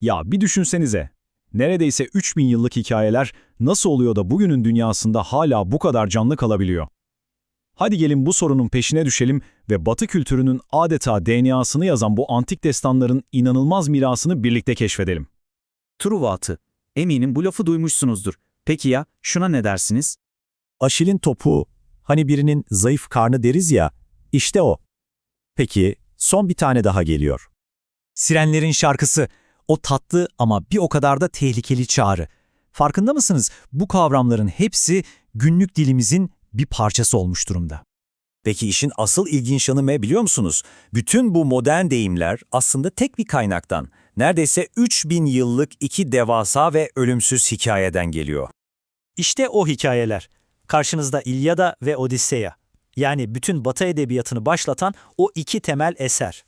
Ya bir düşünsenize. Neredeyse 3000 yıllık hikayeler nasıl oluyor da bugünün dünyasında hala bu kadar canlı kalabiliyor? Hadi gelin bu sorunun peşine düşelim ve Batı kültürünün adeta DNA'sını yazan bu antik destanların inanılmaz mirasını birlikte keşfedelim. Truva atı. Eminim bu lafı duymuşsunuzdur. Peki ya şuna ne dersiniz? Aşil'in topuğu. Hani birinin zayıf karnı deriz ya, işte o. Peki, son bir tane daha geliyor. Sirenlerin şarkısı. O tatlı ama bir o kadar da tehlikeli çağrı. Farkında mısınız? Bu kavramların hepsi günlük dilimizin bir parçası olmuş durumda. Peki işin asıl ilginç yanı ne biliyor musunuz? Bütün bu modern deyimler aslında tek bir kaynaktan, neredeyse 3000 yıllık iki devasa ve ölümsüz hikayeden geliyor. İşte o hikayeler. Karşınızda İlyada ve Odisseya. Yani bütün Batı edebiyatını başlatan o iki temel eser.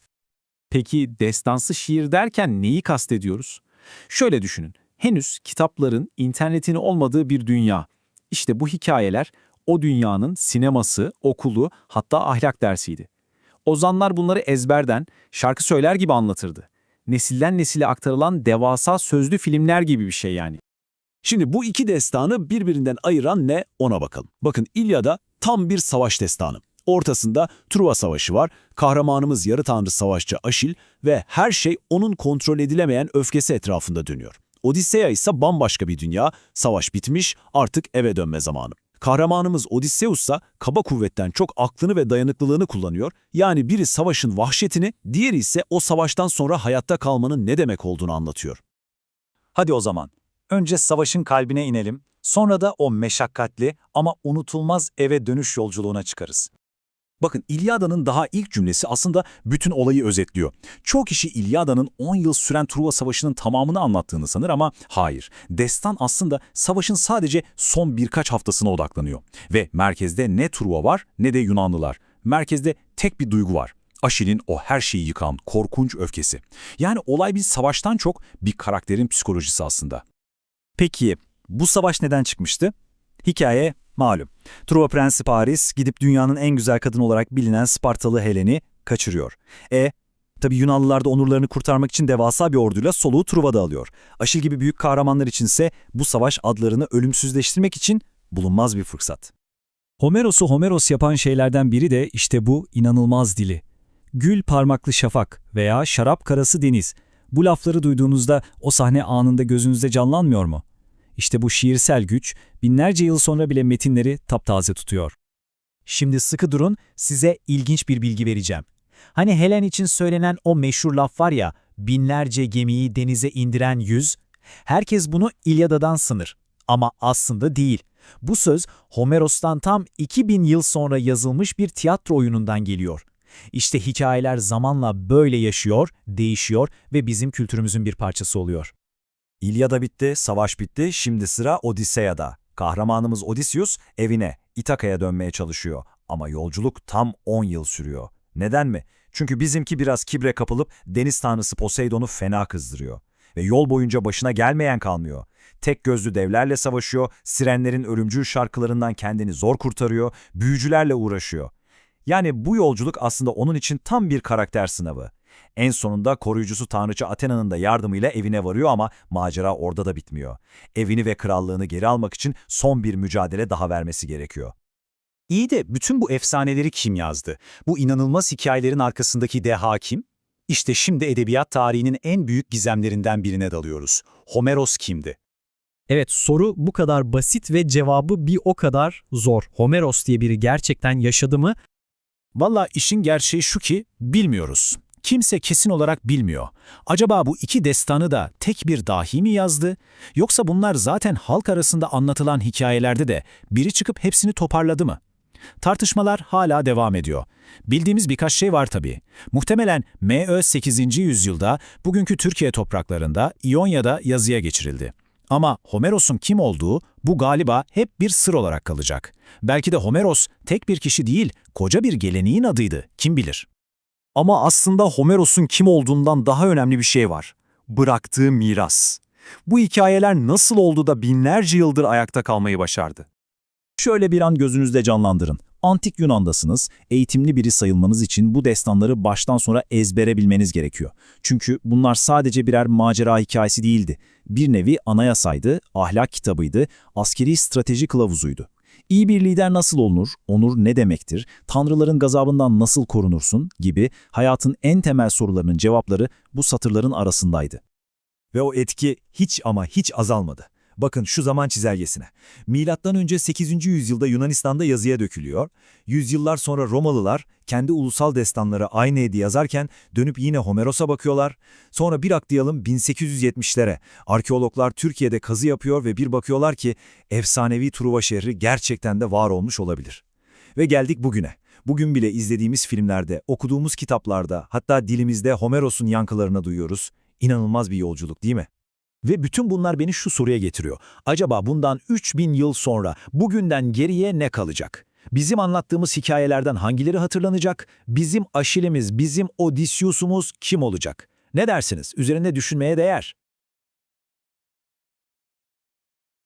Peki destansı şiir derken neyi kastediyoruz? Şöyle düşünün, henüz kitapların, internetin olmadığı bir dünya. İşte bu hikayeler o dünyanın sineması, okulu, hatta ahlak dersiydi. Ozanlar bunları ezberden, şarkı söyler gibi anlatırdı. Nesilden nesile aktarılan devasa sözlü filmler gibi bir şey yani. Şimdi bu iki destanı birbirinden ayıran ne ona bakalım. Bakın İlyada tam bir savaş destanı. Ortasında Truva Savaşı var, kahramanımız yarı tanrı savaşçı Aşil ve her şey onun kontrol edilemeyen öfkesi etrafında dönüyor. Odisseya ise bambaşka bir dünya, savaş bitmiş, artık eve dönme zamanı. Kahramanımız Odysseus ise kaba kuvvetten çok aklını ve dayanıklılığını kullanıyor. Yani biri savaşın vahşetini, diğeri ise o savaştan sonra hayatta kalmanın ne demek olduğunu anlatıyor. Hadi o zaman. Önce savaşın kalbine inelim, sonra da o meşakkatli ama unutulmaz eve dönüş yolculuğuna çıkarız. Bakın İlyada'nın daha ilk cümlesi aslında bütün olayı özetliyor. Çoğu kişi İlyada'nın 10 yıl süren Truva Savaşı'nın tamamını anlattığını sanır ama hayır. Destan aslında savaşın sadece son birkaç haftasına odaklanıyor. Ve merkezde ne Truva var ne de Yunanlılar. Merkezde tek bir duygu var. Aşil'in o her şeyi yıkan korkunç öfkesi. Yani olay bir savaştan çok bir karakterin psikolojisi aslında. Peki bu savaş neden çıkmıştı? Hikaye malum. Truva Prensi Paris gidip dünyanın en güzel kadın olarak bilinen Spartalı Helen'i kaçırıyor. E tabi Yunanlılar da onurlarını kurtarmak için devasa bir orduyla soluğu Truva'da alıyor. Aşil gibi büyük kahramanlar içinse bu savaş adlarını ölümsüzleştirmek için bulunmaz bir fırsat. Homeros'u Homeros yapan şeylerden biri de işte bu inanılmaz dili. Gül parmaklı şafak veya şarap karası deniz. Bu lafları duyduğunuzda o sahne anında gözünüzde canlanmıyor mu? İşte bu şiirsel güç binlerce yıl sonra bile metinleri taptaze tutuyor. Şimdi sıkı durun, size ilginç bir bilgi vereceğim. Hani Helen için söylenen o meşhur laf var ya, binlerce gemiyi denize indiren yüz, herkes bunu İlyada'dan sınır. Ama aslında değil. Bu söz Homeros'tan tam 2000 yıl sonra yazılmış bir tiyatro oyunundan geliyor. İşte hikayeler zamanla böyle yaşıyor, değişiyor ve bizim kültürümüzün bir parçası oluyor. İlyada bitti, savaş bitti, şimdi sıra Odiseya'da. Kahramanımız Odysseus evine, İtaka'ya dönmeye çalışıyor. Ama yolculuk tam 10 yıl sürüyor. Neden mi? Çünkü bizimki biraz kibre kapılıp deniz tanrısı Poseidon'u fena kızdırıyor. Ve yol boyunca başına gelmeyen kalmıyor. Tek gözlü devlerle savaşıyor, sirenlerin ölümcül şarkılarından kendini zor kurtarıyor, büyücülerle uğraşıyor. Yani bu yolculuk aslında onun için tam bir karakter sınavı. En sonunda koruyucusu tanrıça Athena'nın da yardımıyla evine varıyor ama macera orada da bitmiyor. Evini ve krallığını geri almak için son bir mücadele daha vermesi gerekiyor. İyi de bütün bu efsaneleri kim yazdı? Bu inanılmaz hikayelerin arkasındaki deha kim? İşte şimdi edebiyat tarihinin en büyük gizemlerinden birine dalıyoruz. Homeros kimdi? Evet soru bu kadar basit ve cevabı bir o kadar zor. Homeros diye biri gerçekten yaşadı mı? Valla işin gerçeği şu ki bilmiyoruz. Kimse kesin olarak bilmiyor. Acaba bu iki destanı da tek bir dahi mi yazdı? Yoksa bunlar zaten halk arasında anlatılan hikayelerde de biri çıkıp hepsini toparladı mı? Tartışmalar hala devam ediyor. Bildiğimiz birkaç şey var tabii. Muhtemelen M.Ö. 8. yüzyılda bugünkü Türkiye topraklarında İonya'da yazıya geçirildi. Ama Homeros'un kim olduğu bu galiba hep bir sır olarak kalacak. Belki de Homeros tek bir kişi değil, koca bir geleneğin adıydı, kim bilir. Ama aslında Homeros'un kim olduğundan daha önemli bir şey var. Bıraktığı miras. Bu hikayeler nasıl oldu da binlerce yıldır ayakta kalmayı başardı? Şöyle bir an gözünüzde canlandırın. Antik Yunan'dasınız, eğitimli biri sayılmanız için bu destanları baştan sona ezbere bilmeniz gerekiyor. Çünkü bunlar sadece birer macera hikayesi değildi. Bir nevi anayasaydı, ahlak kitabıydı, askeri strateji kılavuzuydu. İyi bir lider nasıl olunur, onur ne demektir, tanrıların gazabından nasıl korunursun gibi hayatın en temel sorularının cevapları bu satırların arasındaydı. Ve o etki hiç ama hiç azalmadı. Bakın şu zaman çizelgesine. Milattan önce 8. yüzyılda Yunanistan'da yazıya dökülüyor. Yüzyıllar sonra Romalılar kendi ulusal destanları aynı edi yazarken dönüp yine Homeros'a bakıyorlar. Sonra bir aklayalım 1870'lere. Arkeologlar Türkiye'de kazı yapıyor ve bir bakıyorlar ki efsanevi Truva şehri gerçekten de var olmuş olabilir. Ve geldik bugüne. Bugün bile izlediğimiz filmlerde, okuduğumuz kitaplarda, hatta dilimizde Homeros'un yankılarını duyuyoruz. İnanılmaz bir yolculuk değil mi? Ve bütün bunlar beni şu soruya getiriyor. Acaba bundan 3000 yıl sonra bugünden geriye ne kalacak? Bizim anlattığımız hikayelerden hangileri hatırlanacak? Bizim Aşil'imiz, bizim Odysseus'umuz kim olacak? Ne dersiniz? Üzerinde düşünmeye değer.